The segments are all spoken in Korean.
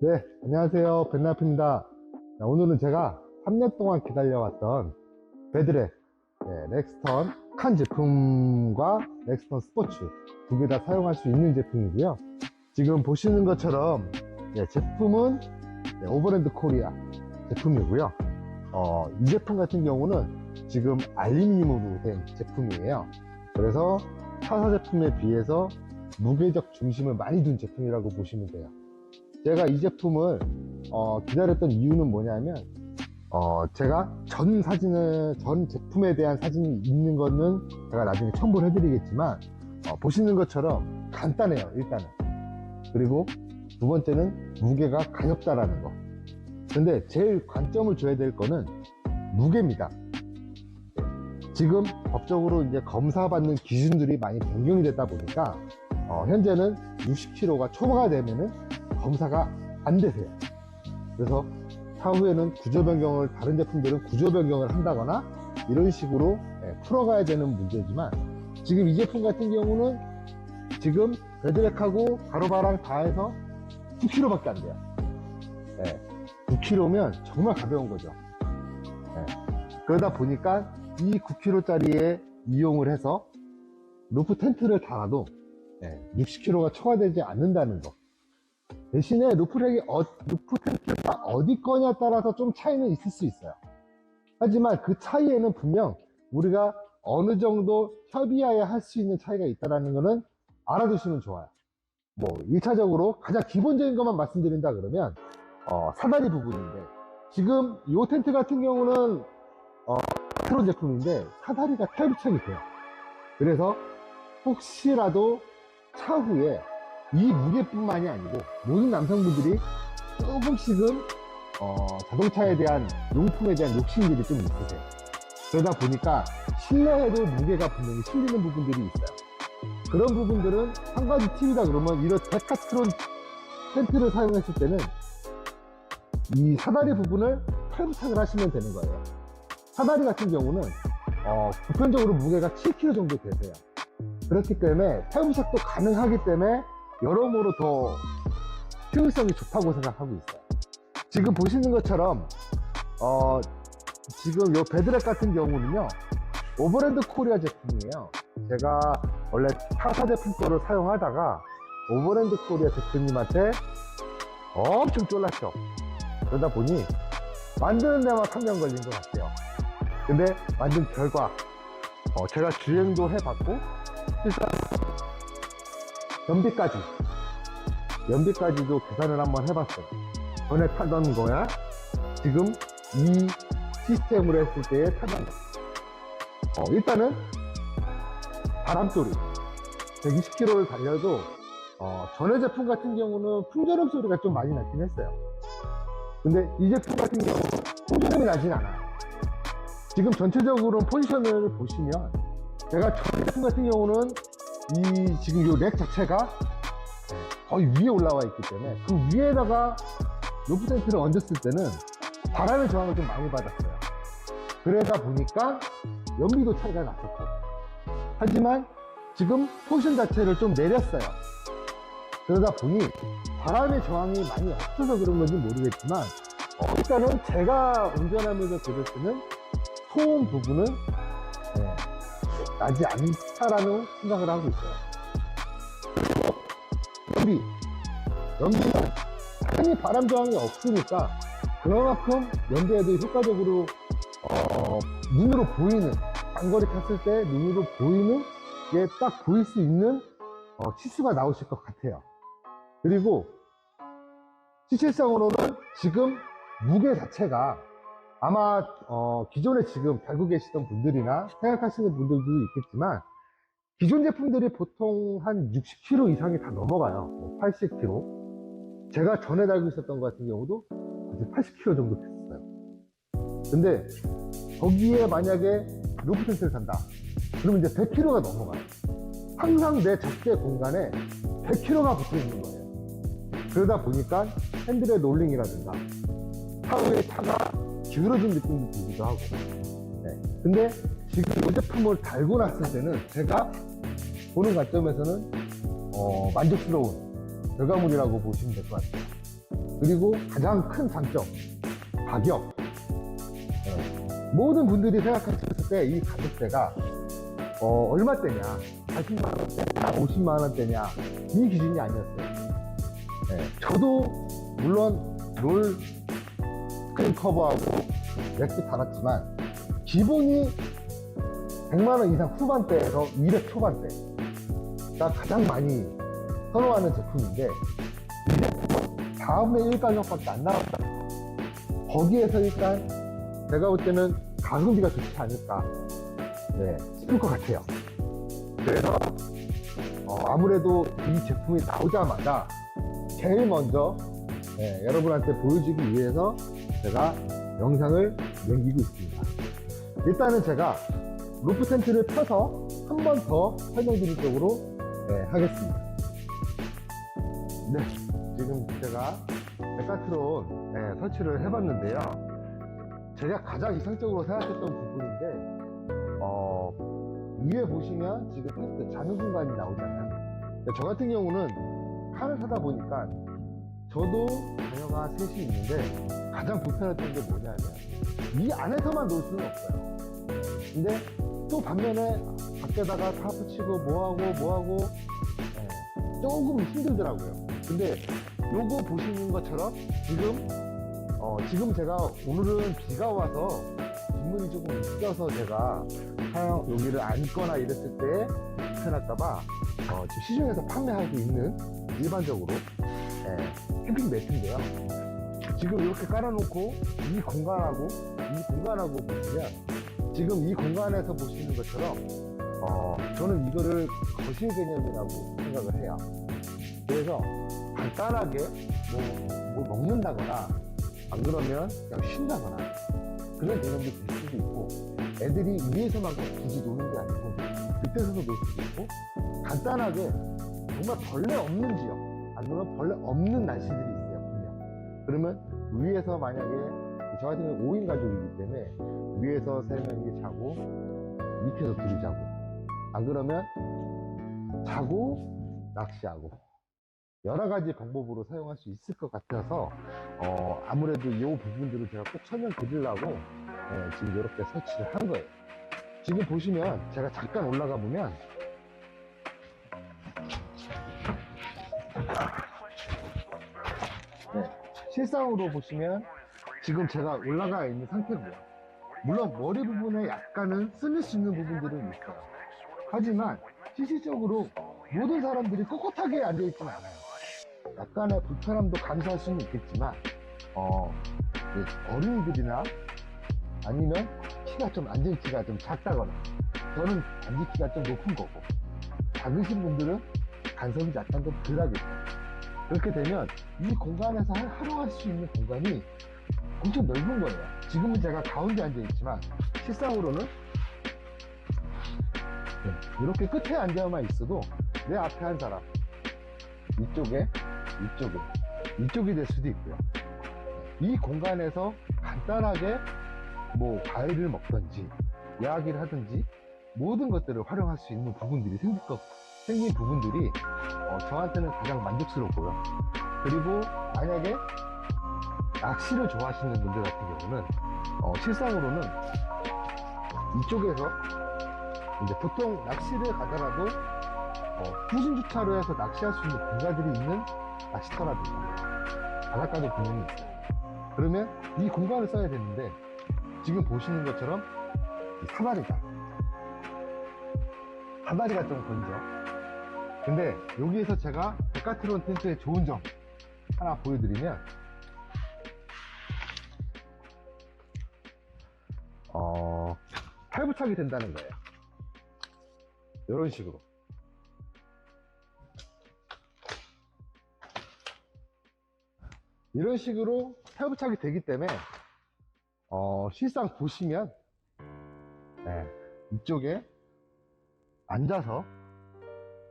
네, 안녕하세요. 벤나프입니다. 자, 오늘은 제가 3년 동안 기다려왔던 베드렉, 네, 렉스턴 칸 제품과 렉스턴 스포츠 두 개 다 사용할 수 있는 제품이고요. 지금 보시는 것처럼 네, 제품은 네, 오버랜드 코리아 제품이고요. 어, 이 제품 같은 경우는 지금 알루미늄으로 된 제품이에요. 그래서 타사 제품에 비해서 무게적 중심을 많이 둔 제품이라고 보시면 돼요. 제가 이 제품을 어, 기다렸던 이유는 뭐냐면 어, 제가 전 사진을 전 제품에 대한 사진이 있는 거는 제가 나중에 첨부를 해드리겠지만 어, 보시는 것처럼 간단해요 일단은. 그리고 두 번째는 무게가 가볍다라는 거. 근데 제일 관점을 줘야 될 거는 무게입니다. 지금 법적으로 이제 검사받는 기준들이 많이 변경이 됐다 보니까 어, 현재는 60kg가 초과가 되면은 검사가 안 되세요. 그래서 차후에는 구조 변경을 다른 제품들은 구조 변경을 한다거나 이런 식으로 예, 풀어가야 되는 문제지만 지금 이 제품 같은 경우는 지금 베드렉하고 가로바랑 다 해서 9kg밖에 안 돼요. 예, 9kg면 정말 가벼운 거죠. 예, 그러다 보니까 이 9kg짜리에 이용을 해서 루프 텐트를 달아도 60kg가 초과되지 않는다는 거. 대신에 루프렉이 어, 루프 텐트가 어디 거냐에 따라서 좀 차이는 있을 수 있어요. 하지만 그 차이에는 분명 우리가 어느 정도 협의하에 할수 있는 차이가 있다는 것은 알아두시면 좋아요. 뭐 1차적으로 가장 기본적인 것만 말씀드린다 그러면 어, 사다리 부분인데 지금 이 텐트 같은 경우는 어, 트론 제품인데 사다리가 탈부착이 돼요. 그래서 혹시라도 차후에 이 무게뿐만이 아니고 모든 남성분들이 조금씩은 어, 자동차에 대한 용품에 대한 욕심들이 좀 있으세요. 그러다 보니까 실내에도 무게가 분명히 실리는 부분들이 있어요. 그런 부분들은 한 가지 팁이다 그러면 이런 데카트론 텐트를 사용했을 때는 이 사다리 부분을 탈부착을 하시면 되는 거예요. 사다리 같은 경우는 어, 보편적으로 무게가 7kg 정도 되세요. 그렇기 때문에 탈부착도 가능하기 때문에 여러모로 더 효율성이 좋다고 생각하고 있어요. 지금 보시는 것처럼 어, 지금 요 베드렉 같은 경우는요 오버랜드 코리아 제품이에요. 제가 원래 타사 제품 거를 사용하다가 오버랜드 코리아 대표님한테 엄청 쫄랐죠. 그러다 보니 만드는 데만 3년 걸린 것 같아요. 근데 만든 결과 어, 제가 주행도 해봤고 실상 연비까지. 연비까지도 계산을 한번 해봤어요 전에 타던 거야. 지금 이 시스템으로 했을 때의 타던 거. 어, 일단은 바람소리. 120km를 달려도 어, 전에 제품 같은 경우는 풍절음 소리가 좀 많이 나긴 했어요. 근데 이 제품 같은 경우는 풍절음이 나진 않아요. 지금 전체적으로 포지션을 보시면 제가 전 제품 같은 경우는 이 지금 이렉 자체가 거의 위에 올라와 있기 때문에 그 위에다가 루프 텐트를 얹었을 때는 바람의 저항을 좀 많이 받았어요. 그러다 보니까 연비도 차이가 났었고 하지만 지금 포션 자체를 좀 내렸어요. 그러다 보니 바람의 저항이 많이 없어서 그런 건지 모르겠지만 어, 일단은 제가 운전하면서 들을 때는 소음 부분은 네, 나지 않다라는 생각을 하고 있어요. 연비. 연비가 당연히 바람 저항이 없으니까 그만큼 연비에도 효과적으로 어, 눈으로 보이는 장거리 탔을 때 눈으로 보이는 게 딱 보일 수 있는 어, 치수가 나오실 것 같아요. 그리고 실질상으로는 지금 무게 자체가 아마 어, 기존에 지금 달고 계시던 분들이나 생각하시는 분들도 있겠지만 기존 제품들이 보통 한 60kg 이상이 다 넘어가요. 뭐 80kg. 제가 전에 달고 있었던 것 같은 경우도 거의 80kg 정도 됐어요. 근데 거기에 만약에 루프 텐트를 산다. 그러면 이제 100kg가 넘어가요. 항상 내 적재 공간에 100kg가 붙어 있는 거예요. 그러다 보니까 핸들의 롤링이라든가 차후에 차가 기울어진 느낌이 들기도 하고. 네. 근데 지금 이 제품을 달고 났을 때는 제가 보는 관점에서는 어, 만족스러운 결과물이라고 보시면 될 것 같아요. 그리고 가장 큰 장점, 가격. 네. 모든 분들이 생각하셨을 때 이 가격대가 어, 얼마대냐, 40만 원대냐, 50만 원대냐 이 기준이 아니었어요. 네. 저도 물론 롤 스크린 커버하고 렉도 달았지만 기본이 100만 원 이상 후반대에서 200 초반대가 가장 많이 선호하는 제품인데 다음에 1 가격밖에 안 나왔다. 거기에서 일단 제가 볼 때는 가성비가 좋지 않을까 네, 싶을 것 같아요. 그래서 어, 아무래도 이 제품이 나오자마자 제일 먼저 네, 여러분한테 보여주기 위해서 제가 영상을 남기고 있습니다. 일단은 제가 루프 텐트를 펴서 한 번 더 설명드리도록 네, 하겠습니다. 네, 지금 제가 데카트론 네, 설치를 해봤는데요. 제가 가장 이상적으로 생각했던 부분인데, 어, 위에 보시면 지금 텐트 자는 공간이 나오잖아요. 저 같은 경우는 칸을 사다 보니까 저도 자녀가 셋이 있는데 가장 불편했던 게 뭐냐면 이 안에서만 놀 수는 없어요. 근데 또 반면에 밖에다가 타프 치고 뭐하고 뭐하고 예, 조금 힘들더라고요. 근데 요거 보시는 것처럼 지금 어, 지금 제가 오늘은 비가 와서 빗물이 조금 있어서 제가 여기를 앉거나 이랬을 때 불편할까봐 어, 시중에서 판매하고 있는 일반적으로 예, 캠핑 매트인데요. 지금 이렇게 깔아놓고 이 공간하고 이 공간하고 보시면 지금 이 공간에서 보시는 것처럼 어, 저는 이거를 거실 개념이라고 생각을 해요. 그래서 간단하게 뭐, 뭘 먹는다거나 안 그러면 그냥 쉰다거나 그런 개념도 될 수도 있고 애들이 위에서만 굳이 노는 게 아니고 밑에서도 놀 수도 있고 간단하게 정말 벌레 없는 지역 안 그러면 벌레 없는 날씨들이 있어요 분명. 그러면 위에서 만약에 저 같은 경우는 5인 가족이기 때문에 위에서 3명이 자고 밑에서 둘이 자고. 안 그러면 자고 낚시하고. 여러 가지 방법으로 사용할 수 있을 것 같아서 어, 아무래도 이 부분들을 제가 꼭 설명드리려고 예, 지금 이렇게 설치를 한 거예요. 지금 보시면 제가 잠깐 올라가 보면 실상으로 보시면 지금 제가 올라가 있는 상태고요. 물론 머리 부분에 약간은 쓸릴 수 있는 부분들은 있어요. 하지만 실질적으로 모든 사람들이 꼿꼿하게 앉아있지는 않아요. 약간의 불편함도 감수할 수는 있겠지만, 어, 그 어린이들이나 아니면 키가 좀 앉아있기가 좀 작다거나, 저는 앉기가 좀 높은 거고, 작으신 분들은 간섭이 약간 좀 덜하겠죠. 그렇게 되면 이 공간에서 할- 활용할 수 있는 공간이 엄청 넓은 거예요. 지금은 제가 가운데 앉아 있지만, 실상으로는 네, 이렇게 끝에 앉아만 있어도 내 앞에 한 사람 이쪽에 이쪽에 이쪽이 될 수도 있고요 이 공간에서 간단하게 뭐 과일을 먹든지 이야기를 하든지 모든 것들을 활용할 수 있는 부분들이 생길 것 생긴 부분들이 어, 저한테는 가장 만족스럽고요 그리고 만약에 낚시를 좋아하시는 분들 같은 경우는 어, 실상으로는 이쪽에서 이제 보통 낚시를 가더라도 어, 후진 주차로 해서 낚시할 수 있는 공간들이 있는 낚시터라든가 바닷가도 분명히 있어요. 그러면 이 공간을 써야 되는데 지금 보시는 것처럼 이 사다리가 사다리가 좀 건져. 근데 여기에서 제가 데카트론 텐트의 좋은 점 하나 보여드리면 어, 탈부착이 된다는 거예요. 이런 식으로. 이런 식으로 탈부착이 되기 때문에 어, 실상 보시면 네, 이쪽에 앉아서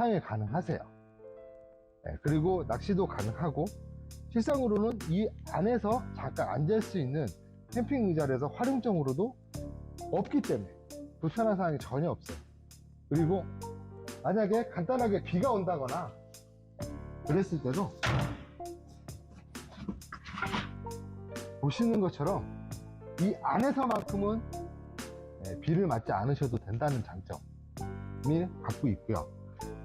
사용이 가능하세요. 네, 그리고 낚시도 가능하고 실상으로는 이 안에서 잠깐 앉을 수 있는 캠핑 의자에서 활용점으로도 없기 때문에 불편한 사항이 전혀 없어요. 그리고 만약에 간단하게 비가 온다거나 그랬을 때도 보시는 것처럼 이 안에서만큼은 예, 비를 맞지 않으셔도 된다는 장점을 갖고 있고요.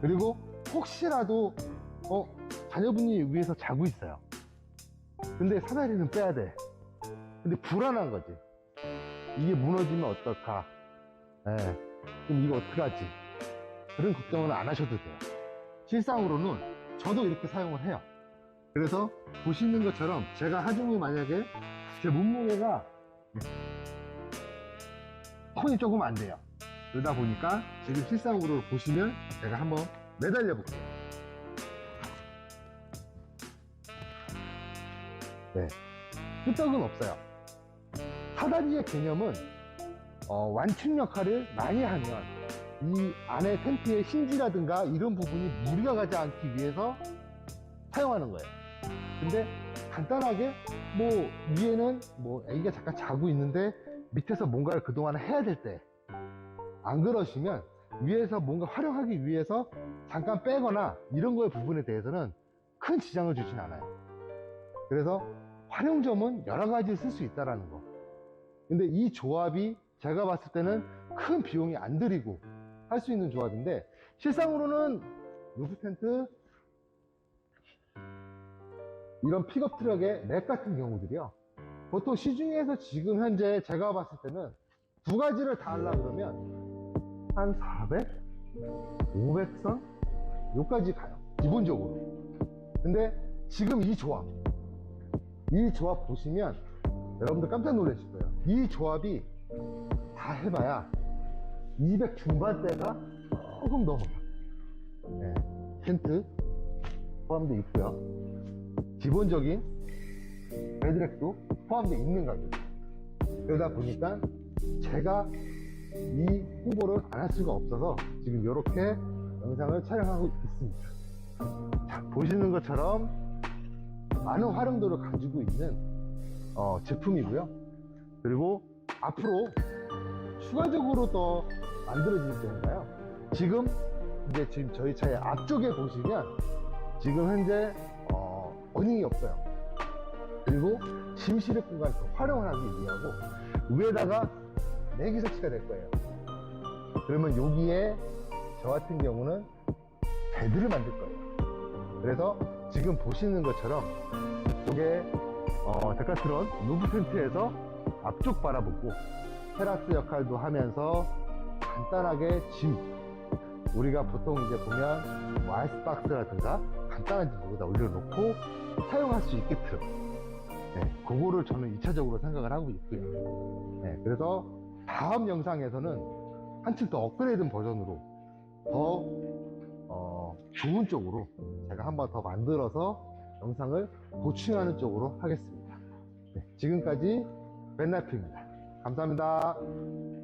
그리고 혹시라도 어, 자녀분이 위에서 자고 있어요. 근데 사다리는 빼야 돼. 근데 불안한 거지. 이게 무너지면 어떨까? 예, 그럼 이거 어떡하지? 그런 걱정은 안 하셔도 돼요. 실상으로는 저도 이렇게 사용을 해요. 그래서 보시는 것처럼 제가 하중을 만약에 제 몸무게가 손이 조금 안 돼요. 그러다 보니까 지금 실상으로 보시면 제가 한번 매달려 볼게요. 네. 끄떡은 없어요. 사다리의 개념은 어, 완충 역할을 많이 하면 이 안에 텐트의 힌지라든가 이런 부분이 무리가 가지 않기 위해서 사용하는 거예요. 근데 간단하게 뭐 위에는 뭐 애기가 잠깐 자고 있는데 밑에서 뭔가를 그동안 해야 될 때 안 그러시면 위에서 뭔가 활용하기 위해서 잠깐 빼거나 이런 거의 부분에 대해서는 큰 지장을 주진 않아요. 그래서 활용점은 여러 가지 쓸 수 있다라는 거. 근데 이 조합이 제가 봤을 때는 큰 비용이 안 들이고 할 수 있는 조합인데 실상으로는 루프 텐트 이런 픽업 트럭의 렉 같은 경우들이요. 보통 시중에서 지금 현재 제가 봤을 때는 두 가지를 다 하려고 그러면 한 400? 500선? 요까지 가요. 기본적으로. 근데 지금 이 조합. 이 조합 보시면 여러분들 깜짝 놀라실 거예요. 이 조합이 다 해봐야 200 중반대가 조금 넘어가. 네, 텐트 포함되어 있고요. 기본적인 베드렉도 포함되어 있는 가격. 그러다 보니까 제가 이 후보를 안 할 수가 없어서 지금 이렇게 영상을 촬영하고 있습니다. 자, 보시는 것처럼 많은 활용도를 가지고 있는 어, 제품이고요. 그리고 앞으로 추가적으로 더 만들어질 경우가요. 지금 이제 지금 저희 차의 앞쪽에 보시면 지금 현재 어, 어닝이 없어요. 그리고 짐 실을 공간을 더 활용을 하기 위하고 위에다가 내기 설치가 될 거예요. 그러면 여기에 저 같은 경우는 베드를 만들 거예요. 그래서 지금 보시는 것처럼 이게 어, 데카트론 루프 텐트에서 앞쪽 바라보고 테라스 역할도 하면서 간단하게 짐 우리가 보통 이제 보면 뭐 아이스박스라든가 간단한 짐 여기다 올려놓고 사용할 수 있게끔 네, 그거를 저는 2차적으로 생각을 하고 있고요. 네, 그래서 다음 영상에서는 한층 더 업그레이드 버전으로 더 어, 좋은 쪽으로 제가 한번 더 만들어서 영상을 보충하는 쪽으로 하겠습니다. 네, 지금까지 벤나프입니다. 감사합니다.